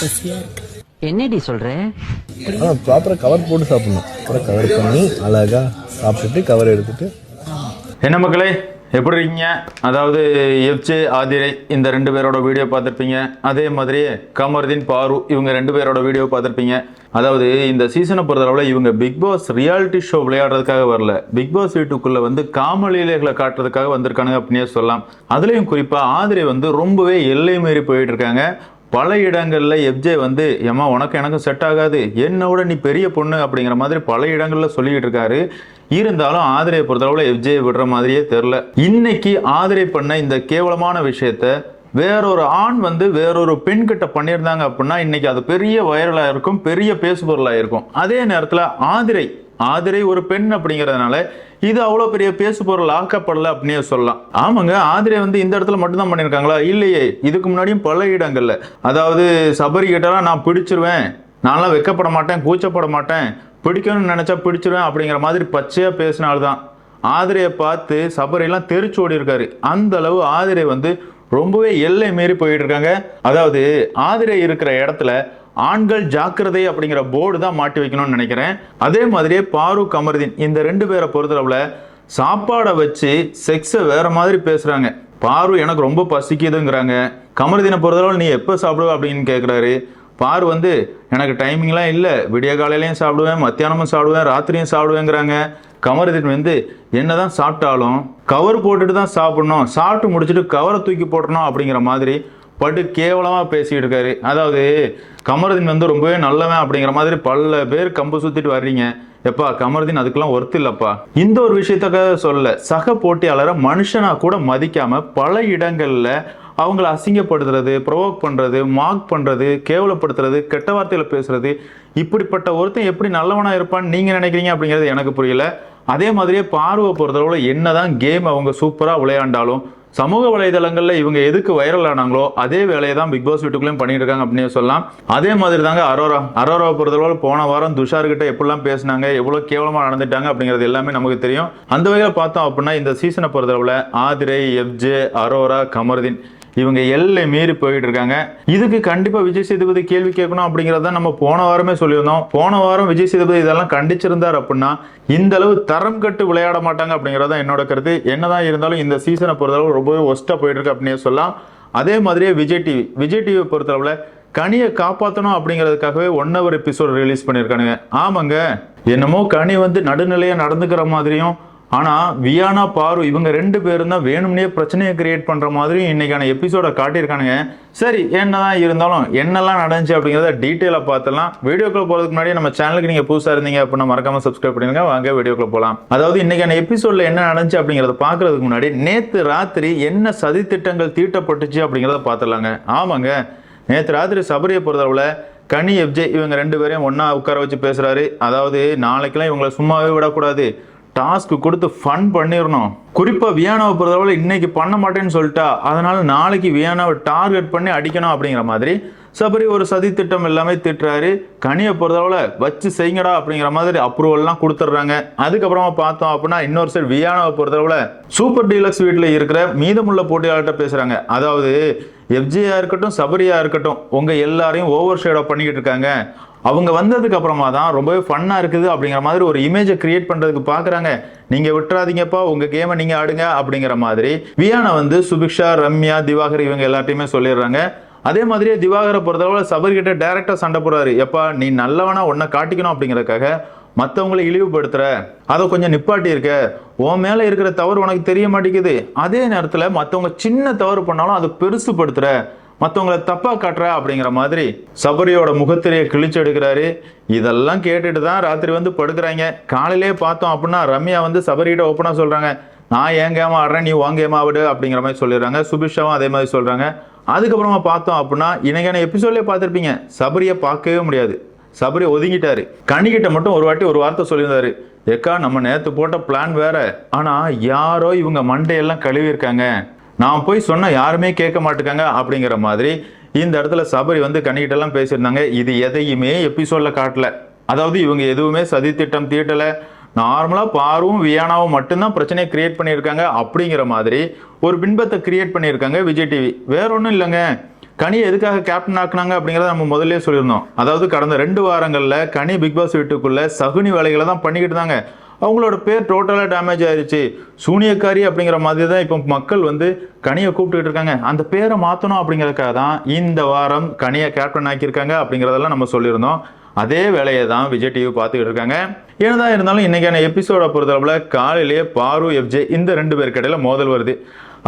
பசியா இருக்கு. என்னடி சொல்ற? ஆ ப்ராப்பராக கவர் போட்டு சாப்பிடணும். அப்புறம் கவர் பண்ணி அழகாக சாப்பிட்டுட்டு கவர் எடுத்துட்டு. என்ன மக்களே எப்படி இருக்கீங்க? அதாவது எஃப்ஜே ஆதிரை இந்த ரெண்டு பேரோட வீடியோ பார்த்துருப்பீங்க. அதே மாதிரியே கமருதீன் பாரு இவங்க ரெண்டு பேரோட வீடியோ பார்த்துருப்பீங்க. அதாவது இந்த சீசனை பொறுத்தளவில் இவங்க பிக் பாஸ் ரியாலிட்டி ஷோ விளையாடுறதுக்காக வரல. பிக் பாஸ் வீட்டுக்குள்ள வந்து காமலீலைகளை காட்டுறதுக்காக வந்திருக்கானுங்க அப்படின்னே சொல்லலாம். அதுலேயும் குறிப்பாக ஆதிரை வந்து ரொம்பவே எல்லை மீறி போயிட்டு இருக்காங்க. பல இடங்களில் எஃப்ஜே வந்து ஏமா உனக்கு எனக்கும் செட் ஆகாது. என்னோட நீ பெரிய பொண்ணு அப்படிங்கிற மாதிரி பல இடங்களில் சொல்லிக்கிட்டு இருக்காரு. இருந்தாலும் ஆதிரையை பொறுத்தளவில் எஃப்ஜே விடுற மாதிரியே தெரில இன்னைக்கு ஆதிரை பண்ண இந்த கேவலமான விஷயத்த வேறொரு ஆண் வந்து வேறொரு பெண் கிட்ட பண்ணியிருந்தாங்க அப்படின்னா இன்னைக்கு அது பெரிய வைரலாக இருக்கும் பெரிய பேசுபொருளாக இருக்கும் அதே நேரத்தில் ஆதிரை ஆதிரை ஒரு பெண் அப்படிங்கிறதுனால இது அவ்வளோ பெரிய பேசு பொருள் ஆக்கப்படல அப்படின்னே சொல்லலாம். ஆமாங்க ஆதிரை வந்து இந்த இடத்துல மட்டும்தான் பண்ணியிருக்காங்களா? இல்லையே இதுக்கு முன்னாடியும் பல இடங்கள்ல. அதாவது சபரி கிட்டலாம் நான் பிடிச்சிருவேன். நான்லாம் வெக்கப்பட மாட்டேன் கூச்சப்பட மாட்டேன். பிடிக்கணும்னு நினச்சா பிடிச்சிருவேன் அப்படிங்கிற மாதிரி பச்சையாக பேசினால்தான். ஆதிரையை பார்த்து சபரியெல்லாம் தெரிச்சு ஓடி இருக்காரு அந்த அளவு ஆதிரை வந்து ரொம்பவே எல்லை மீறி போயிட்டு இருக்காங்க. அதாவது ஆதிரை இருக்கிற இடத்துல ஆண்கள் ஜாக்கிரதை அப்படிங்கிற போர்டு தான் மாட்டி வைக்கணும்னு நினைக்கிறேன். அதே மாதிரியே பாரு கமருதீன் இந்த ரெண்டு பேரை பொறுத்தளவுல சாப்பாடை வச்சு செக்ஸை வேற மாதிரி பேசுறாங்க. பாரு எனக்கு ரொம்ப பசிக்குதுங்கிறாங்க. கமருதீனை பொறுத்தளவு நீ எப்போ சாப்பிடுவ அப்படின்னு கேட்குறாரு பாரு வந்து எனக்கு டைமிங்லாம் இல்லை. விடிய காலையிலையும் சாப்பிடுவேன் மத்தியானமும் சாப்பிடுவேன் ராத்திரியும் சாப்பிடுவேங்கிறாங்க. கமருதீன் வந்து என்னதான் சாப்பிட்டாலும் கவர் போட்டுட்டு தான் சாப்பிடணும். சாப்பிட்டு முடிச்சுட்டு கவரை தூக்கி போட்டணும் அப்படிங்கிற மாதிரி படு கேவலமாக பேசிகிட்டு இருக்காரு. அதாவது கமருதீன் வந்து ரொம்பவே நல்லவன் அப்படிங்கிற மாதிரி பல பேர் கம்பு சுத்திட்டு வர்றீங்க. எப்பா கமருதீன் அதுக்கெல்லாம் ஒர்த்து இல்லப்பா. இந்த ஒரு விஷயத்துக்காக சொல்ல சக போட்டியாளரை மனுஷனா கூட மதிக்காம பல இடங்கள்ல அவங்கள அசிங்கப்படுத்துறது ப்ரொவோக் பண்ணுறது மார்க் பண்ணுறது கேவலப்படுத்துறது கெட்ட வார்த்தையில் பேசுறது இப்படிப்பட்ட ஒருத்தன் எப்படி நல்லவனா இருப்பான்னு நீங்கள் நினைக்கிறீங்க அப்படிங்கிறது எனக்கு புரியல. அதே மாதிரியே பார்வை பொறுத்தளவு என்ன தான் கேம் அவங்க சூப்பராக விளையாண்டாலும் சமூக வலைதளங்களில் இவங்க எதுக்கு வைரல் ஆனாங்களோ அதே வேலையை தான் பிக் பாஸ் வீட்டுக்குள்ளேயும் பண்ணிட்டு இருக்காங்க அப்படின்னு சொல்லலாம். அதே மாதிரி தாங்க அரோரா. அரோரா பொறுத்தளவு போன வாரம் துஷார் கிட்ட எப்படிலாம் பேசினாங்க எவ்வளோ கேவலமாக நடந்துட்டாங்க அப்படிங்கிறது எல்லாமே நமக்கு தெரியும். அந்த வகையில் பார்த்தோம் அப்படின்னா இந்த சீசனை பொறுத்தளவில் ஆதிரை எஃப்ஜே அரோரா கமருதீன். இவங்க எல்லை மீறி போயிட்டு இருக்காங்க இதுக்கு கண்டிப்பா விஜய் சேதுபதி கேள்வி கேட்கணும் அப்படிங்கறத நம்ம போன வாரமே சொல்லியிருந்தோம். போன வாரம் விஜய் சேதுபதி இதெல்லாம் கண்டிச்சிருந்தார் அப்படின்னா இந்த அளவு தரம் கட்டு விளையாட மாட்டாங்க அப்படிங்கறது தான் என்னோட கருத்து. என்னதான் இருந்தாலும் இந்த சீசனை பொறுத்தளவு ரொம்பவே ஒஸ்டா போயிட்டு இருக்கு அப்படின்னு சொல்லலாம். அதே மாதிரியே விஜய் டிவி விஜய் டிவி பொறுத்தளவுல கனியை காப்பாற்றணும் அப்படிங்கிறதுக்காகவே ஒன் ஹவர் எபிசோட் ரிலீஸ் பண்ணியிருக்கானுங்க. ஆமாங்க என்னமோ கனி வந்து நடுநிலையாக நடந்துக்கிற மாதிரியும் ஆனால் வியானா பாரு இவங்க ரெண்டு பேரும் தான் வேணும்னே பிரச்சனையை கிரியேட் பண்ணுற மாதிரி இன்றைக்கான எபிசோடை காட்டியிருக்கானுங்க. சரி என்னதான் இருந்தாலும் என்னெல்லாம் நடந்துச்சு அப்படிங்கிறத டீட்டெயிலாக பார்த்தலாம் வீடியோக்குள்ள போகிறதுக்கு முன்னாடி நம்ம சேனலுக்கு நீங்கள் புதுசாக இருந்தீங்க அப்படின்னா மறக்காமல் சப்ஸ்கிரைப் பண்ணிருங்க வாங்க வீடியோக்குள்ள போகலாம் அதாவது இன்னைக்கான எபிசோட்ல என்ன நடந்துச்சு அப்படிங்கிறத பார்க்குறதுக்கு முன்னாடி நேற்று ராத்திரி என்ன சதி திட்டங்கள் தீட்டப்பட்டுச்சு அப்படிங்கிறத பார்த்துடலாங்க. ஆமாங்க. நேற்று ராத்திரி சபரியை பொறுத்தளவில் கனி எப்ஜே இவங்க ரெண்டு பேரையும் ஒன்றா உட்கார வச்சு பேசுகிறாரு அதாவது நாளைக்கெல்லாம் இவங்களை சும்மாவே விடக்கூடாது. டாஸ்க் கொடுத்து ஃபன் பண்ணிடணும் குறிப்பாக வியானாவை பொறுத்தளவுல இன்னைக்கு பண்ண மாட்டேன்னு சொல்லிட்டா அதனால் நாளைக்கு வியானாவை டார்கெட் பண்ணி அடிக்கணும் அப்படிங்கிற மாதிரி சபரி ஒரு சதி திட்டம் எல்லாமே திட்டுறாரு. கனியை பொறுத்தளவுல வச்சு செய்யுங்கடா அப்படிங்கிற மாதிரி அப்ரூவல்லாம் கொடுத்துட்றாங்க. அதுக்கப்புறமா பார்த்தோம் அப்படின்னா இன்னொரு சைடு வியானாவை பொறுத்தளவுல சூப்பர் டீலக்ஸ் வீட்டில் இருக்கிற மீதமுள்ள போட்டியாளர்கிட்ட பேசுகிறாங்க அதாவது எஃப்ஜியாக இருக்கட்டும் சபரியாக இருக்கட்டும் உங்கள் எல்லாரையும் ஓவர் ஷேடோ பண்ணிக்கிட்டு இருக்காங்க. அவங்க வந்ததுக்கு அப்புறமா தான் ரொம்பவே ஃபன்னாக இருக்குது அப்படிங்கிற மாதிரி ஒரு இமேஜை கிரியேட் பண்ணுறதுக்கு பார்க்குறாங்க நீங்கள் விட்டுறாதீங்கப்பா உங்கள் கேமை நீங்கள் ஆடுங்க அப்படிங்கிற மாதிரி. வியானா வந்து சுபிக்ஷா ரம்யா திவாகர் இவங்க எல்லாத்தையுமே சொல்லிடுறாங்க. அதே மாதிரியே திவாகரை பொறுத்தளவில் சபர்கிட்ட டேரெக்டாக சண்டை போடுறாரு. எப்பா நீ நல்லவனா உன்னை காட்டிக்கணும் அப்படிங்கறதுக்காக மற்றவங்களை இழிவுபடுத்துகிற அதை கொஞ்சம் நிப்பாட்டி இருக்க. உன் மேலே இருக்கிற தவறு உனக்கு தெரிய மாட்டேங்குது. அதே நேரத்தில் மற்றவங்க சின்ன தவறு பண்ணாலும் அதை பெருசுப்படுத்துகிற மற்றவங்களை தப்பாக காட்டுற அப்படிங்கிற மாதிரி சபரியோட முகத்திலேயே கிழிச்சு எடுக்கிறாரு. இதெல்லாம் கேட்டுட்டு தான் ராத்திரி வந்து படுக்கிறாங்க. காலையிலே பார்த்தோம் அப்படின்னா ரம்யா வந்து சபரிகிட்ட ஓப்பனாக சொல்கிறாங்க நான் ஏன் கேமா ஆடுறேன்? நீ உன் கேம் ஆவிடு அப்படிங்கிற மாதிரி சொல்லிடுறாங்க. சுபிஷாவும் அதே மாதிரி சொல்கிறாங்க அதுக்கப்புறமா பார்த்தோம் அப்படின்னா இன்னைக்கான எபிசோட்லேயே பார்த்துருப்பீங்க. சபரியை பார்க்கவே முடியாது. சபரி ஒதுங்கிட்டாரு. கணிக்கிட்ட மட்டும் ஒரு வாட்டி ஒரு வார்த்தை சொல்லியிருந்தாரு. ஏக்கா நம்ம நேற்று போட்ட பிளான் வேற. ஆனால் யாரோ இவங்க மண்டையெல்லாம் கழுவி இருக்காங்க நான் போய் சொன்னால் யாருமே கேட்க மாட்டேங்காங்க அப்படிங்கிற மாதிரி இந்த இடத்துல சபரி வந்து கண்ணிக்கிட்டெல்லாம் பேசியிருந்தாங்க. இது எதையுமே எபிசோடில் காட்டல. அதாவது இவங்க எதுவுமே சதி திட்டம் தீட்டல. நார்மலாக பாரும் வியானாவும் மட்டும்தான் பிரச்சனையை கிரியேட் பண்ணியிருக்காங்க அப்படிங்கிற மாதிரி ஒரு பின்பத்தை கிரியேட் பண்ணியிருக்காங்க விஜய் டிவி வேற ஒன்றும் இல்லைங்க. கனி எதுக்காக கேப்டன் ஆக்குனாங்க அப்படிங்கிறத நம்ம முதல்ல சொல்லியிருந்தோம். அதாவது கடந்த ரெண்டு வாரங்களில் கனி பிக் பாஸ் வீட்டுக்குள்ளே சகுனி வேலைகளை தான் பண்ணிக்கிட்டு இருந்தாங்க. அவங்களோட பேர் டோட்டலாக டேமேஜ் ஆயிடுச்சு சூனியக்காரி அப்படிங்கிற மாதிரி தான் இப்போ மக்கள் வந்து கனியை கூப்பிட்டுக்கிட்டு இருக்காங்க. அந்த பேரை மாற்றணும் அப்படிங்கிறதுக்காக தான் இந்த வாரம் கனியை கேப்டன் ஆக்கியிருக்காங்க அப்படிங்கிறதெல்லாம் நம்ம சொல்லியிருந்தோம். அதே வேலையை தான் விஜய் டிவி பார்த்துக்கிட்டு இருக்காங்க. என்னதான் இருந்தாலும் இன்றைக்கான எபிசோடை பொறுத்தளவில் காலையிலேயே பாரு எஃப்ஜே இந்த ரெண்டு பேருக்கு இடையில மோதல் வருது.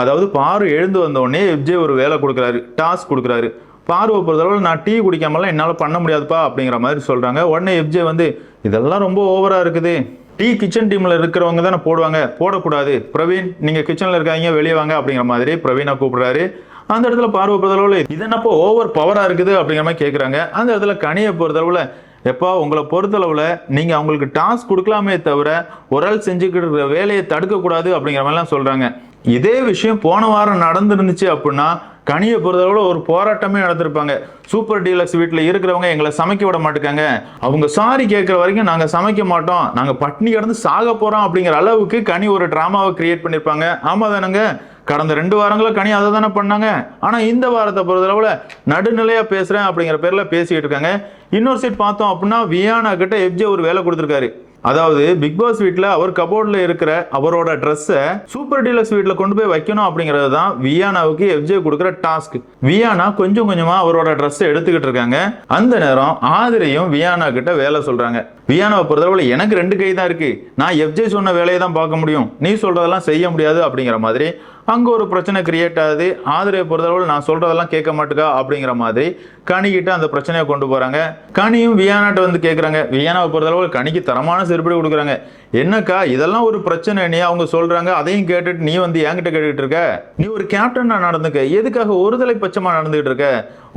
அதாவது பாரு எழுந்து வந்தோடனே எஃப்ஜே ஒரு வேலை கொடுக்குறாரு டாஸ்க் கொடுக்குறாரு. பார்வை பொறுத்தளவில் நான் டீ குடிக்காமலாம் என்னால் பண்ண முடியாதுப்பா அப்படிங்கிற மாதிரி சொல்கிறாங்க உடனே எஃப்ஜே வந்து இதெல்லாம் ரொம்ப ஓவராக இருக்குது. டீ கிச்சன் டீமில் இருக்கிறவங்க தானே போடுவாங்க? போடக்கூடாது. பிரவீன் நீங்கள் கிச்சனில் இருக்காங்க வெளியே வாங்க அப்படிங்கிற மாதிரி பிரவீனை கூப்பிடுறாரு. அந்த இடத்துல பார்வை பொறுத்தளவில் இது என்னப்போ ஓவர் பவராக இருக்குது அப்படிங்கிற மாதிரி கேட்குறாங்க அந்த இடத்துல கனியை பொறுத்தளவில் எப்போ உங்களை பொறுத்தளவில் நீங்கள் அவங்களுக்கு டாஸ்க் கொடுக்கலாமே தவிர ஒரு ஆள் செஞ்சுக்கிட்டு இருக்கிற வேலையை தடுக்கக்கூடாது அப்படிங்கிற மாதிரிலாம் சொல்கிறாங்க இதே விஷயம் போன வாரம் நடந்துருந்துச்சு அப்படின்னா கனியை பொறுத்தளவில் ஒரு போராட்டமே நடத்திருப்பாங்க. சூப்பர் டீலக்ஸ் வீட்டில் இருக்கிறவங்க எங்களை சமைக்க விட மாட்டேங்க அவங்க சாரி கேட்குற வரைக்கும் நாங்கள் சமைக்க மாட்டோம். நாங்கள் பட்னி கிடந்து சாக போகிறோம் அப்படிங்கிற அளவுக்கு கனி ஒரு ட்ராமாவை கிரியேட் பண்ணியிருப்பாங்க ஆமாம் தானுங்க? கடந்த ரெண்டு வாரங்களும் கனி அதை தானே பண்ணாங்க. ஆனால் இந்த வாரத்தை பொறுத்தளவில் நடுநிலையாக பேசுகிறேன் அப்படிங்கிற பேரில் பேசிக்கிட்டு இருக்காங்க. இன்னொரு சைட் பார்த்தோம் அப்படின்னா வியானா கிட்ட எஃப்ஜே ஒரு வேலை கொடுத்துருக்காரு. அதாவது பிக் பாஸ் வீட்டில் அவர் கபோர்டில் இருக்கிற அவரோட ட்ரெஸ்ஸை சூப்பர் டீலக்ஸ் வீட்டில் கொண்டு போய் வைக்கணும் அப்படிங்கிறது தான் வியானாவுக்கு எஃப்ஜே கொடுக்குற டாஸ்க் வியானா கொஞ்சம் கொஞ்சமாக அவரோட ட்ரெஸ்ஸை எடுத்துக்கிட்டு இருக்காங்க. அந்த நேரம் ஆதிரையும் வியானா கிட்ட வேலை சொல்கிறாங்க வியானாவை பொறுத்தளவில் எனக்கு ரெண்டு கை தான் இருக்கு. நான் எஃப்ஜே சொன்ன வேலையை தான் பார்க்க முடியும். நீ சொல்றதெல்லாம் செய்ய முடியாது அப்படிங்கிற மாதிரி. அங்கே ஒரு பிரச்சனை கிரியேட் ஆகுது. ஆதரவை பொறுத்தளவில் நான் சொல்றதெல்லாம் கேட்க மாட்டுக்கா அப்படிங்கிற மாதிரி கனிக்கிட்ட அந்த பிரச்சனையை கொண்டு போறாங்க. கனியும் வியானாட்ட வந்து கேட்குறாங்க வியானாவை பொறுத்தளவில் கனிக்கு தரமான செருப்படி கொடுக்குறாங்க. என்னக்கா இதெல்லாம் ஒரு பிரச்சனை நீ அவங்க சொல்றாங்க அதையும் கேட்டுட்டு நீ வந்து என்கிட்ட கேட்டுக்கிட்டு இருக்க? நீ ஒரு கேப்டனா நடந்துக்க. எதுக்காக ஒருதலை பட்சமா நடந்துகிட்டு இருக்க?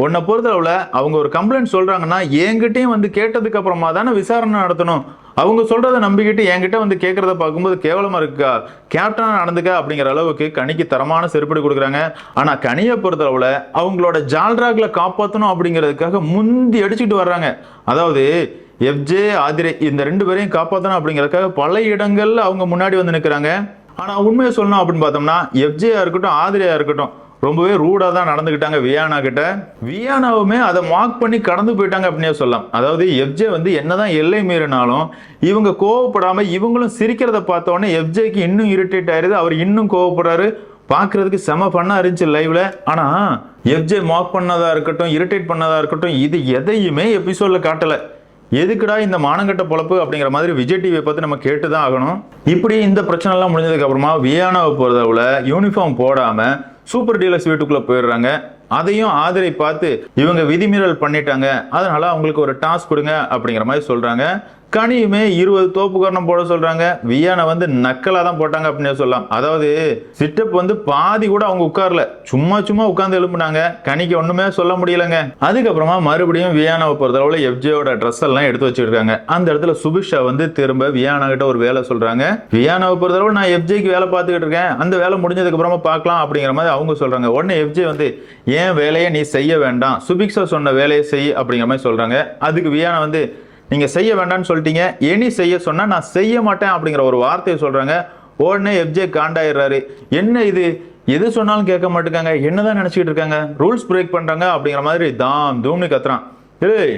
உன்னை பொறுத்தளவுல அவங்க ஒரு கம்ப்ளைண்ட் சொல்றாங்கன்னா என்கிட்டயும் வந்து கேட்டதுக்கு அப்புறமா தானே விசாரணை நடத்தணும். அவங்க சொல்றத நம்பிக்கிட்டு என்கிட்ட வந்து கேட்கறத பார்க்கும்போது கேவலமா இருக்கா? கேப்டனா நடந்துக்க அப்படிங்கிற அளவுக்கு கனிக்கு தரமான செருப்படி கொடுக்குறாங்க. ஆனா கனியை பொறுத்தளவுல அவங்களோட ஜால்ராக்ல காப்பாற்றணும் அப்படிங்கிறதுக்காக முந்தி அடிச்சுக்கிட்டு வர்றாங்க. அதாவது எஃப்ஜே ஆதிரை இந்த ரெண்டு பேரையும் காப்பாற்றணும் அப்படிங்கிறதுக்காக பல இடங்கள்ல அவங்க முன்னாடி வந்து நிற்கிறாங்க ஆனா உண்மையை சொல்லணும் அப்படின்னு பார்த்தோம்னா எஃப்ஜேயா இருக்கட்டும் ஆதிரையா இருக்கட்டும் ரொம்பவே ரூடா தான் நடந்துக்கிட்டாங்க வியானா கிட்ட. வியானாவுமே அதை மார்க் பண்ணி கடந்து போயிட்டாங்க அப்படின்னே சொல்லலாம். அதாவது எஃப்ஜே வந்து என்னதான் எல்லை மீறினாலும் இவங்க கோவப்படாம இவங்களும் சிரிக்கிறத பார்த்த எஃப்ஜேக்கு இன்னும் இரிட்டேட் ஆயிருது. அவர் இன்னும் கோவப்படுறாரு. பார்க்குறதுக்கு செம பண்ணா இருந்துச்சு லைவ்ல ஆனா எஃப்ஜே மார்க் பண்ணதா இருக்கட்டும் இரிட்டேட் பண்ணதா இருக்கட்டும் இது எதையுமே எபிசோட்ல காட்டல. எதுக்குடா இந்த மானங்கட்ட பொழப்பு அப்படிங்கிற மாதிரி விஜய் டிவியை பார்த்து நம்ம கேட்டு தான் ஆகணும். இப்படி இந்த பிரச்சனைலாம் முடிஞ்சதுக்கு அப்புறமா வியானாவை பொறுத்தளவுல யூனிஃபார்ம் போடாமல் சூப்பர் டீலர்ஸ் வீட்டுக்குள்ளே போயிடுறாங்க. அதையும் ஆதரை பார்த்து இவங்க விதிமீறல் பண்ணிட்டாங்க. அதனால அவங்களுக்கு ஒரு டாஸ்க் கொடுங்க அப்படிங்கிற மாதிரி சொல்கிறாங்க கனியுமே இருபது தோப்பு கரணம் போட சொல்றாங்க. வியானை வந்து நக்கலா தான் போட்டாங்க அப்படின்னு சொல்லலாம். அதாவது சிட்டப் வந்து பாதி கூட அவங்க உட்கார்ல. சும்மா சும்மா உட்கார்ந்து எழுப்புனாங்க. கனிக்கு ஒண்ணுமே சொல்ல முடியலங்க. அதுக்கப்புறமா மறுபடியும் வியானாவை பொறுத்தளவுல எஃப்ஜேயோட ட்ரெஸ் எல்லாம் எடுத்து வச்சிருக்காங்க. அந்த இடத்துல சுபிஷா வந்து திரும்ப வியானா கிட்ட ஒரு வேலை சொல்றாங்க. வியானாவை பொறுத்தளவு நான் எஃப்ஜேக்கு வேலை பார்த்துக்கிட்டு இருக்கேன். அந்த வேலை முடிஞ்சதுக்கு அப்புறமா பார்க்கலாம் அப்படிங்கிற மாதிரி அவங்க சொல்றாங்க. உடனே எஃப்ஜே வந்து ஏன் வேலையை நீ செய்ய வேண்டாம். சுபிக்ஷா சொன்ன வேலையை செய் அப்படிங்கிற மாதிரி சொல்றாங்க. அதுக்கு வியானா வந்து நீங்கள் செய்ய வேண்டாம்னு சொல்லிட்டீங்க. எனி செய்ய சொன்னால் நான் செய்ய மாட்டேன் அப்படிங்கிற ஒரு வார்த்தையை சொல்கிறாங்க உடனே எஃப்ஜே காண்டாயிடுறாரு. என்ன இது? எது சொன்னாலும் கேட்க மாட்டேங்காங்க. என்னதான் நினச்சிக்கிட்டு இருக்காங்க? ரூல்ஸ் பிரேக் பண்ணுறாங்க அப்படிங்கிற மாதிரி தாம் தூம்னு கத்துறான். ஏய்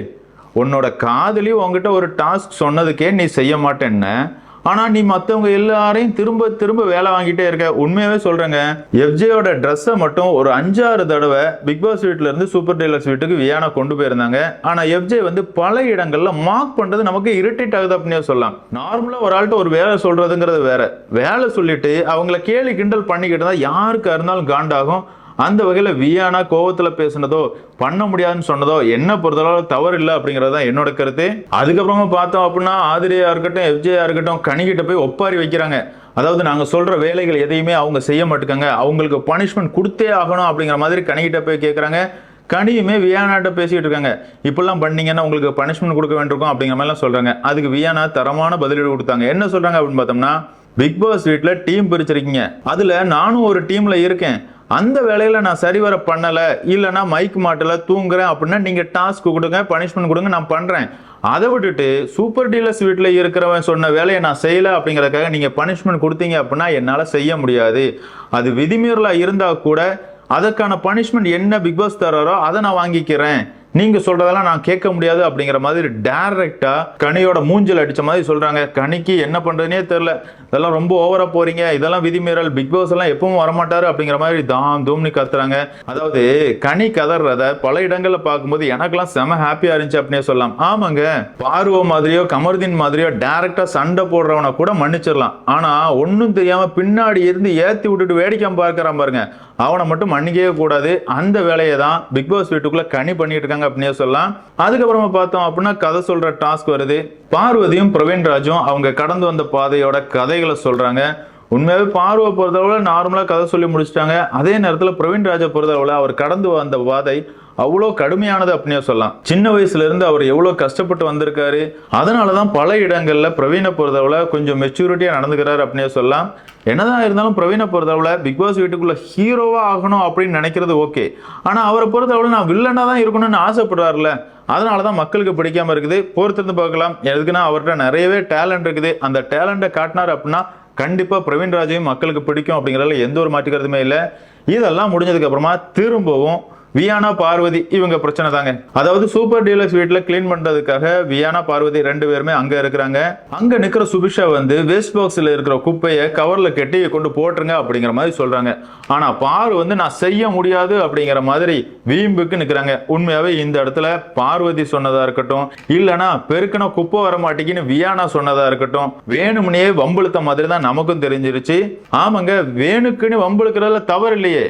உன்னோட காதலி உங்ககிட்ட ஒரு டாஸ்க் சொன்னதுக்கே நீ செய்ய மாட்டேன்னு. ஆனா நீ மத்தவங்க எல்லாரையும் திரும்ப திரும்ப வேலை வாங்கிட்டே இருக்க. உண்மையாவே சொல்றேங்க. எஃப்ஜேயோட ட்ரெஸ்ஸை மட்டும் ஒரு அஞ்சாறு தடவை பிக் பாஸ் வீட்ல இருந்து சூப்பர் டெய்லர்ஸ் வீட்டுக்கு வியானா கொண்டு போயிருந்தாங்க. ஆனா எஃப்ஜே வந்து பல இடங்கள்ல மார்க் பண்றது நமக்கு இரிட்டேட் ஆகுது அப்படின்னு சொல்லலாம் நார்மலா ஒரு ஆள்கிட்ட ஒரு வேலை சொல்றதுங்கிறது வேற. வேலை சொல்லிட்டு அவங்கள கேலி கிண்டல் பண்ணிக்கிட்டு தான் யாருக்கா இருந்தாலும் காண்டாகும். அந்த வகையில் வியானா கோவத்தில் பேசினதோ பண்ண முடியாதுன்னு சொன்னதோ என்ன பொறுத்தளவு தவறு இல்லை அப்படிங்கிறது தான் என்னோட கருத்து. அதுக்கப்புறமா பார்த்தோம் அப்படின்னா ஆதிரியா இருக்கட்டும் எஃப்ஜேயா இருக்கட்டும் கணிகிட்ட போய் ஒப்பாரி வைக்கிறாங்க. அதாவது நாங்கள் சொல்கிற வேலைகள் எதையுமே அவங்க செய்ய மாட்டேங்காங்க அவங்களுக்கு பனிஷ்மெண்ட் கொடுத்தே ஆகணும் அப்படிங்கிற மாதிரி கணிகிட்ட போய் கேட்குறாங்க கனியுமே வியானாட்ட பேசிகிட்டு இருக்காங்க. இப்படிலாம் பண்ணீங்கன்னா உங்களுக்கு பனிஷ்மெண்ட் கொடுக்க வேண்டியிருக்கும் அப்படிங்கிற மாதிரிலாம் சொல்கிறாங்க அதுக்கு வியானா தரமான பதிலீடு கொடுத்தாங்க. என்ன சொல்கிறாங்க அப்படின்னு பார்த்தோம்னா பிக் பாஸ் வீட்டில் டீம் பிரிச்சிருக்கீங்க. அதில் நானும் ஒரு டீமில் இருக்கேன். அந்த வேலையில் நான் சரிவர பண்ணலை இல்லைன்னா மைக் மாட்டில் தூங்குறேன் அப்படின்னா நீங்கள் டாஸ்க் கொடுங்க பனிஷ்மெண்ட் கொடுங்க நான் பண்ணுறேன் அதை விட்டுட்டு சூப்பர் டீலர்ஸ் வீட்டில் இருக்கிறவன் சொன்ன வேலையை நான் செய்யலை அப்படிங்கிறதுக்காக நீங்கள் பனிஷ்மெண்ட் கொடுத்தீங்க அப்படின்னா என்னால் செய்ய முடியாது. அது விதிமீறலாக இருந்தால் கூட அதற்கான பனிஷ்மெண்ட் என்ன பிக் பாஸ் தராரோ அதை நான் வாங்கிக்கிறேன். நீங்க சொல்றதெல்லாம் நான் கேட்க முடியாது அப்படிங்கிற மாதிரி டைரக்டா கனியோட மூஞ்சில் அடிச்ச மாதிரி சொல்றாங்க. கனிக்கு என்ன பண்றதுனே தெரியல. இதெல்லாம் ரொம்ப ஓவரா போறீங்க. இதெல்லாம் விதிமீறல். பிக் பாஸ் எல்லாம் எப்பவும் வரமாட்டாரு அப்படிங்கிற மாதிரி தாம் தூம்னி கத்துறாங்க. அதாவது கனி கதறத பல இடங்கள்ல பார்க்கும்போது எனக்கெல்லாம் செம ஹாப்பியா இருந்துச்சு அப்படின்னே சொல்லலாம். ஆமாங்க. பார்வ மாதிரியோ கமருதீன் மாதிரியோ டைரக்டா சண்டை போடுறவனை கூட மன்னிச்சிடலாம். ஆனா ஒன்றும் தெரியாம பின்னாடி இருந்து ஏத்தி விட்டுட்டு வேடிக்கை பார்க்கறான் பாருங்க. அவனை மட்டும் மன்னிக்கவே கூடாது. அந்த வேலையை தான் பிக் பாஸ் வீட்டுக்குள்ள கனி பண்ணிட்டு இருக்காங்க அப்படின்னே சொல்லலாம். அதுக்கப்புறமா பார்த்தோம் அப்படின்னா கதை சொல்ற டாஸ்க் வருது. பார்வதியும் பிரவீன் ராஜும் அவங்க கடந்து வந்த பாதையோட கதைகளை சொல்றாங்க. உண்மையாகவே பார்வை பொறுத்தளவுல நார்மலாக கதை சொல்லி முடிச்சிட்டாங்க. அதே நேரத்தில் பிரவீன் ராஜை பொறுத்தளவுல அவர் கடந்து வந்த பாதை அவ்வளோ கடுமையானது அப்படின்னே சொல்லலாம். சின்ன வயசுல இருந்து அவர் எவ்வளோ கஷ்டப்பட்டு வந்திருக்காரு அதனால தான் பல இடங்களில் பிரவீனை பொறுத்தவளை கொஞ்சம் மெச்சூரிட்டியாக நடந்துக்கிறாரு அப்படின்னே சொல்லலாம். என்னதான் இருந்தாலும் பிரவீனை பொறுத்தவளை பிக் பாஸ் வீட்டுக்குள்ளே ஹீரோவாக ஆகணும் அப்படின்னு நினைக்கிறது ஓகே ஆனால் அவரை பொறுத்தவரை நான் வில்லனாக தான் இருக்கணும்னு ஆசைப்படுறாருல அதனால தான் மக்களுக்கு பிடிக்காம இருக்குது. பொறுத்திருந்து பார்க்கலாம். எதுக்குன்னா அவர்கிட்ட நிறையவே டேலண்ட் இருக்குது. அந்த டேலண்ட்டை காட்டினார் அப்படின்னா கண்டிப்பாக பிரவீன் ராஜையும் மக்களுக்கு பிடிக்கும் அப்படிங்கிறதுல எந்த ஒரு மாற்றுக்கிறதுமே இல்லை. இதெல்லாம் முடிஞ்சதுக்கப்புறமா திரும்பவும் வியானா பார்வதி இவங்க பிரச்சனை தாங்க. அதாவது சூப்பர் டீலக்ஸ் வீட்டில் க்ளீன் பண்றதுக்காக வியானா பார்வதி ரெண்டு பேருமே அங்க இருக்கிறாங்க. அங்க நிக்கிற சுபிஷா வந்து வேஸ்ட் பாக்ஸ்ல இருக்கிற குப்பையை கவர்ல கட்டி கொண்டு போட்டுருங்க அப்படிங்கிற மாதிரி சொல்றாங்க. ஆனா பார் வந்து நான் செய்ய முடியாது அப்படிங்கிற மாதிரி வீம்புக்கு நிக்கிறாங்க. உண்மையாவே இந்த இடத்துல பார்வதி சொன்னதா இருக்கட்டும் இல்லனா பெருக்கின குப்பை வர மாட்டேங்குன்னு வியானா சொன்னதா இருக்கட்டும் வேணும்னே வம்புழுத்த மாதிரி தான் நமக்கும் தெரிஞ்சிருச்சு. ஆமாங்க வேணுக்குன்னு வம்புழுக்கிறதுல தவறு இல்லையே.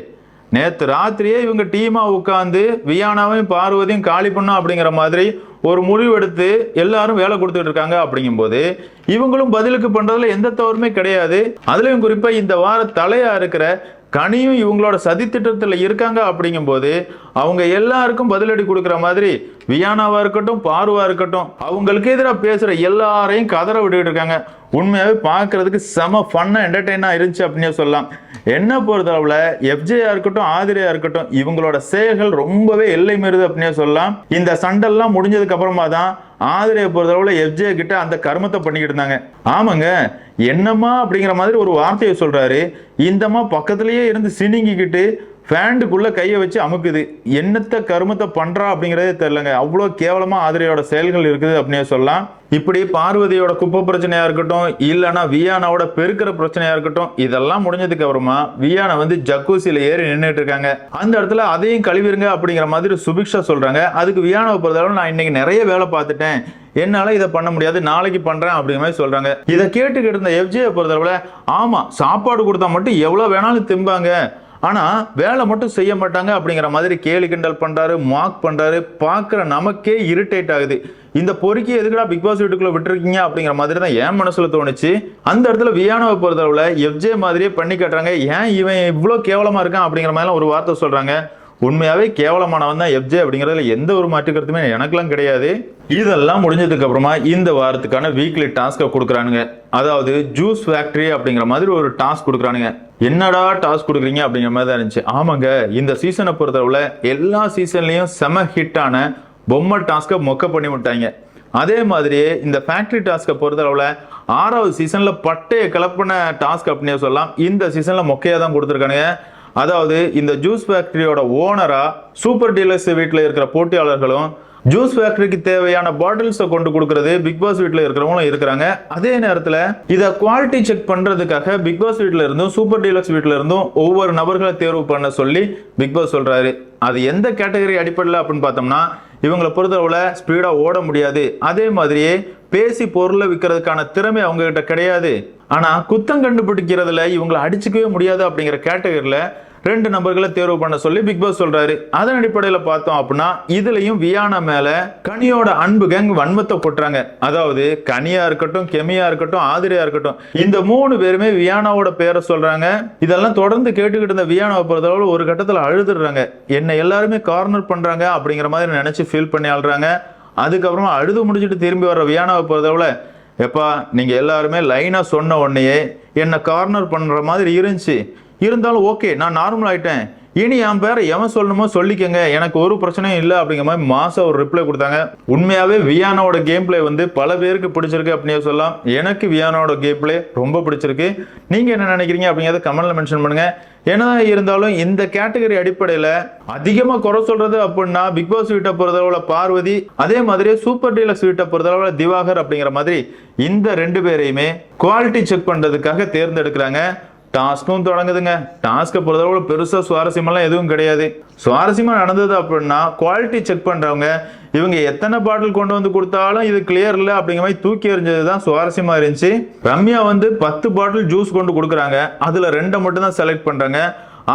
நேத்து ராத்திரியே இவங்க டீமா உட்காந்து வியானாவையும் பார்வதியும் காலி பண்ணும் அப்படிங்கிற மாதிரி ஒரு முடிவு எடுத்து எல்லாரும் வேலை கொடுத்துட்டு இருக்காங்க அப்படிங்கும்போது இவங்களும் பதிலுக்கு பண்றதுல எந்த தவறுமே கிடையாது. அதுலயும் குறிப்பா இந்த வார தலையா இருக்கிற கனியும் இவங்களோட சதித்திட்டத்தில் இருக்காங்க அப்படிங்கும்போது அவங்க எல்லாருக்கும் பதிலடி கொடுக்குற மாதிரி வியானாவாக இருக்கட்டும் பார்வாக இருக்கட்டும் அவங்களுக்கு எதிராக பேசுகிற எல்லாரையும் கதற விட்டுக்கிட்டு இருக்காங்க. உண்மையாகவே பார்க்குறதுக்கு செம ஃபன்னாக என்டர்டெயினாக இருந்துச்சு அப்படின்னு சொல்லலாம். என்ன பொறுத்தளவில் எஃப்ஜேயா இருக்கட்டும் ஆதிரியா இருக்கட்டும் இவங்களோட செயல்கள் ரொம்பவே எல்லை மீறுது அப்படின்னே சொல்லலாம். இந்த சண்டெல்லாம் முடிஞ்சதுக்கு அப்புறமா தான் ஆதிரையை பொறுத்தளவில் எஃப்ஜே கிட்ட அந்த கர்மத்தை பண்ணிக்கிட்டு இருந்தாங்க. ஆமாங்க என்னம்மா அப்படிங்கிற மாதிரி ஒரு வார்த்தையை சொல்கிறாரு இந்தம்மா பக்கத்துலேயே இருந்து சினிங்கிக்கிட்டு ஃபேண்டுக்குள்ளே கையை வச்சு அமுக்குது. என்னத்த கருமத்தை பண்ணுறா அப்படிங்கிறதே தெரிலங்க அவ்வளோ கேவலமாக ஆதிரையோட செயல்கள் இருக்குது அப்படின்னே சொல்லலாம். இப்படி பார்வதியோட குப்பை பிரச்சனையாக இருக்கட்டும் இல்லைன்னா வியானாவோட பெருக்கிற பிரச்சனையாக இருக்கட்டும் இதெல்லாம் முடிஞ்சதுக்கு அப்புறமா வியானா வந்து ஜக்கூசியில் ஏறி நின்றுட்டு இருக்காங்க. அந்த இடத்துல அதையும் கழுவிருங்க அப்படிங்கிற மாதிரி சுபிக்ஷா சொல்கிறாங்க அதுக்கு வியானாவை பொறுத்தளவு நான் இன்னைக்கு நிறைய வேலை பார்த்துட்டேன். என்னால் இதை பண்ண முடியாது நாளைக்கு பண்ணுறேன் அப்படிங்கிற மாதிரி சொல்கிறாங்க இதை கேட்டுக்கிட்டு இருந்த எஃப்ஜியை பொறுத்தளவில் ஆமாம் சாப்பாடு கொடுத்தா மட்டும் எவ்வளோ வேணாலும் திம்பாங்க. ஆனால் வேலை மட்டும் செய்ய மாட்டாங்க அப்படிங்கிற மாதிரி கேலி கிண்டல் பண்ணுறாரு மார்க் பண்ணுறாரு பார்க்குற நமக்கே இரிட்டேட் ஆகுது. இந்த பொறுக்கி எதுக்குடா பிக் பாஸ் வீட்டுக்குள்ளே விட்டுருக்கீங்க அப்படிங்கிற மாதிரி தான் என் மனசில் தோணுச்சு. அந்த இடத்துல வியானவை பொறுத்தளவுல எஃப்ஜே மாதிரியே பண்ணி காட்டுறாங்க. ஏன் இவன் இவ்வளோ கேவலமாக இருக்கான் அப்படிங்கிற மாதிரிலாம் ஒரு வார்த்தை சொல்கிறாங்க உண்மையாகவே கேவலமானவன் தான் எஃப்ஜே அப்படிங்கிறதுல எந்த ஒரு மாற்று கருத்துமே எனக்கெல்லாம் கிடையாது. இதெல்லாம் முடிஞ்சதுக்கு அப்புறமா இந்த வாரத்துக்கான வீக்லி டாஸ்க்கை கொடுக்குறானுங்க. அதாவது ஜூஸ் ஃபேக்டரி அப்படிங்கிற மாதிரி ஒரு டாஸ்க் கொடுக்குறானுங்க. என்னடா டாஸ்க் கொடுக்குறீங்க அப்படிங்கிற மாதிரி தான் இருந்துச்சு. ஆமாங்க இந்த சீசனை பொறுத்தளவுல எல்லா சீசன்லேயும் செம ஹிட்டான பொம்மை டாஸ்க்கை மொக்க பண்ணி விட்டாங்க. அதே மாதிரியே இந்த ஃபேக்டரி டாஸ்க்கை பொறுத்தளவில் ஆறாவது சீசனில் பட்டையை கலப்பின டாஸ்க் அப்படின்னே சொல்லலாம். இந்த சீசனில் மொக்கையாக தான் கொடுத்துருக்கானுங்க. அதாவது இந்த ஜூஸ் ஃபேக்டரியோட ஓனராக சூப்பர் டீலர்ஸ் வீட்டில் இருக்கிற போட்டியாளர்களும் ஜூஸ் ஃபேக்டரிக்கு தேவையான பாட்டில்ஸை கொண்டு கொடுக்கறது பிக் பாஸ் வீட்டில் இருக்கிறவங்களும் இருக்கிறாங்க. அதே நேரத்தில் இதை குவாலிட்டி செக் பண்ணுறதுக்காக பிக் பாஸ் வீட்டில் இருந்தும் சூப்பர் டீலக்ஸ் வீட்டில் இருந்தும் ஒவ்வொரு நபர்களை தேர்வு பண்ண சொல்லி பிக் பாஸ் அது எந்த கேட்டகரி அடிப்படையில் அப்படின்னு பார்த்தோம்னா இவங்களை பொறுத்தளவுல ஸ்பீடாக ஓட முடியாது. அதே மாதிரியே பேசி பொருளை விற்கிறதுக்கான திறமை அவங்ககிட்ட கிடையாது. ஆனால் குத்தம் கண்டுபிடிக்கிறதுல இவங்களை அடிச்சுக்கவே முடியாது அப்படிங்கிற கேட்டகரியில் ரெண்டு நபர்களை தேர்வு பண்ண சொல்லி பிக் பாஸ் சொல்றாரு. அதன் அடிப்படையில் பார்த்தோம் அப்படின்னா இதுலயும் வியானா மேல கனியோட அன்பு கேங் வன்மத்தை கொட்டுறாங்க. அதாவது கனியா இருக்கட்டும் கெமியா இருக்கட்டும் ஆதிரியா இருக்கட்டும் இந்த மூணு பேருமே வியானாவோட பேரை சொல்றாங்க. இதெல்லாம் தொடர்ந்து கேட்டுக்கிட்டு இருந்த வியானாவை பொறுத்தளவு ஒரு கட்டத்தில் அழுதுடுறாங்க. என்னை எல்லாருமே கார்னர் பண்றாங்க அப்படிங்கிற மாதிரி நினைச்சு ஃபீல் பண்ணி ஆள்றாங்க அதுக்கப்புறமா அழுது முடிச்சுட்டு திரும்பி வர வியானாவை பொறுத்தளவுல எப்பா நீங்க எல்லாருமே லைனா சொன்ன உடனேயே என்னை கார்னர் பண்ற மாதிரி இருந்துச்சு. இருந்தாலும் ஓகே நான் நார்மல் ஆயிட்டேன். இனி என் பேரை எவன் சொல்லணுமோ சொல்லிக்கங்க. எனக்கு ஒரு பிரச்சனையும் இல்லை அப்படிங்கிற மாதிரி மாசம் ஒரு ரிப்ளை கொடுத்தாங்க. உண்மையாகவே வியானாவோட கேம் பிளே வந்து பல பேருக்கு பிடிச்சிருக்கு அப்படின்னு சொல்லலாம். எனக்கு வியானாவோட கேம் பிளே ரொம்ப பிடிச்சிருக்கு. நீங்கள் என்ன நினைக்கிறீங்க அப்படிங்கிறத கமெண்ட்ல மென்ஷன் பண்ணுங்கள் ஏன்னா இருந்தாலும் இந்த கேட்டகரி அடிப்படையில் அதிகமாக குறை சொல்கிறது அப்படின்னா பிக் பாஸ் வீட்டை பொறுத்தளவுல பார்வதி அதே மாதிரி சூப்பர் டீலக்ஸ் வீட்டை பொறுத்தளவுல திவாகர் அப்படிங்கிற மாதிரி இந்த ரெண்டு பேரையுமே குவாலிட்டி செக் பண்ணுறதுக்காக தேர்ந்தெடுக்கிறாங்க. டாஸ்க்கும் தொடங்குதுங்க. டாஸ்க்கை பொறுத்தளவு பெருசாக சுவாரஸ்யமெல்லாம் எதுவும் கிடையாது. சுவாரஸ்யமாக நடந்தது அப்படின்னா குவாலிட்டி செக் பண்ணுறவங்க இவங்க எத்தனை பாட்டில் கொண்டு வந்து கொடுத்தாலும் இது கிளியர் இல்லை அப்படிங்கிற மாதிரி தூக்கி எறிஞ்சது தான் சுவாரஸ்யமாக இருந்துச்சு. ரம்யா வந்து பத்து பாட்டில் ஜூஸ் கொண்டு கொடுக்குறாங்க. அதில் ரெண்டை மட்டும் தான் செலக்ட் பண்ணுறாங்க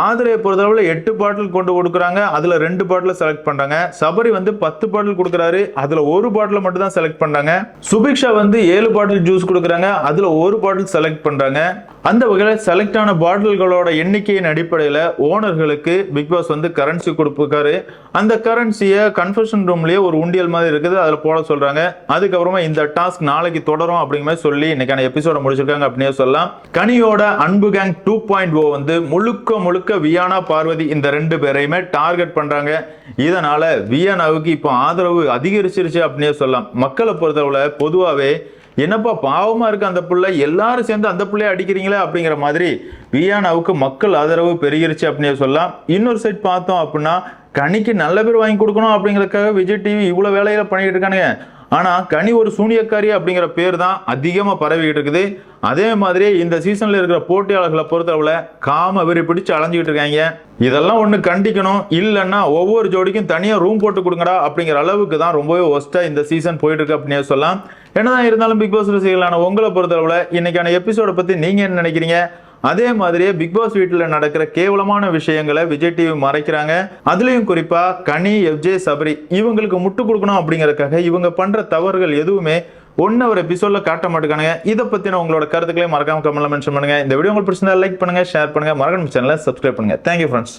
ஆதிரையை பொறுத்தளவில் எட்டு பாட்டில் கொண்டு கொடுக்குறாங்க. அதில் ரெண்டு பாட்டில் செலக்ட் பண்ணுறாங்க சபரி வந்து பத்து பாட்டில் கொடுக்குறாரு. அதில் ஒரு பாட்டில் மட்டும் தான் செலக்ட் பண்ணுறாங்க சுபிக்ஷா வந்து ஏழு பாட்டில் ஜூஸ் கொடுக்குறாங்க. அதில் ஒரு பாட்டில் செலக்ட் பண்ணுறாங்க அந்த வகையில் செலக்ட் ஆன பாட்டில்களோட எண்ணிக்கையின் அடிப்படையில் ஓனர்களுக்கு பிக் பாஸ் வந்து கரன்சி கொடுப்பாரு அந்த கரன்சியை கன்ஃபெஷன் ரூம்லேயே ஒரு உண்டியல் மாதிரி இருக்குது. அதில் போட சொல்கிறாங்க அதுக்கப்புறமா இந்த டாஸ்க் நாளைக்கு தொடரும் அப்படிங்கிற மாதிரி சொல்லி இன்னைக்கான எபிசோட முடிச்சிருக்காங்க அப்படின்னே சொல்லலாம். கனியோட அன்பு கேங் டூ பாயிண்ட் ஓ வந்து முழுக்க முழுக்க வியானா பார்வதி இந்த ரெண்டு பேரையுமே டார்கெட் பண்ணுறாங்க இதனால் வியானாவுக்கு இப்போ ஆதரவு அதிகரிச்சிருச்சு அப்படின்னே சொல்லலாம். மக்களை பொறுத்தவரை பொதுவாகவே என்னப்பா பாவமா இருக்கு அந்த பிள்ளை? எல்லாரும் சேர்ந்து அந்த பிள்ளையை அடிக்கிறீங்களே அப்படிங்கிற மாதிரி வியானாவுக்கு மக்கள் ஆதரவு பெருகிருச்சு அப்படின்னு சொல்லலாம். இன்னொரு சைட் பார்த்தோம் அப்படின்னா கனிக்கு நல்ல பேர் வாங்கி கொடுக்கணும் அப்படிங்கிறதுக்காக விஜய் டிவி இவ்வளோ வேலையில பண்ணிக்கிட்டு இருக்கானுங்க. ஆனால் கனி ஒரு சூனியக்காரி அப்படிங்கிற பேர் தான் அதிகமாக பரவிக்கிட்டு இருக்குது. அதே மாதிரி இந்த சீசனில் இருக்கிற போட்டியாளர்களை பொறுத்தளவில் காம வெறி பிடிச்சு அலைஞ்சிக்கிட்டு இருக்காங்க. இதெல்லாம் ஒன்று கண்டிக்கணும். இல்லைன்னா ஒவ்வொரு ஜோடிக்கும் தனியாக ரூம் போட்டு கொடுங்கடா அப்படிங்கிற அளவுக்கு தான் ரொம்பவே ஒஸ்ட்டாக இந்த சீசன் போயிட்டு இருக்கு அப்படின்னு சொல்லலாம். என்னதான் இருந்தாலும் பிக் பாஸ் ரசிகர்களான உங்களை பொறுத்தளவில் இன்னைக்கான எபிசோடை பற்றி நீங்கள் என்ன நினைக்கிறீங்க? அதே மாதிரியே பிக் பாஸ் வீட்டில் நடக்கிற கேவலமான விஷயங்களை விஜய் டிவி மறைக்கிறாங்க. அதுலயும் குறிப்பா கனி எஃப்ஜே சபரி இவங்களுக்கு முட்டு கொடுக்கணும் அப்படிங்கிறதுக்காக இவங்க பண்ற தவறுகள் எதுவுமே ஒன் ஒரு எபிசோட்ல காட்ட மாட்டேங்கானுங்க இதை பத்தின உங்களோட கருத்துக்களை மறக்காம கமெண்ட்ல மென்ஷன் பண்ணுங்க. இந்த வீடியோ உங்களுக்கு பிடிச்சிருந்தா லைக் பண்ணுங்க ஷேர் பண்ணுங்க. மறக்காம சேனலை சப்ஸ்கிரைப் பண்ணுங்க. Thank you friends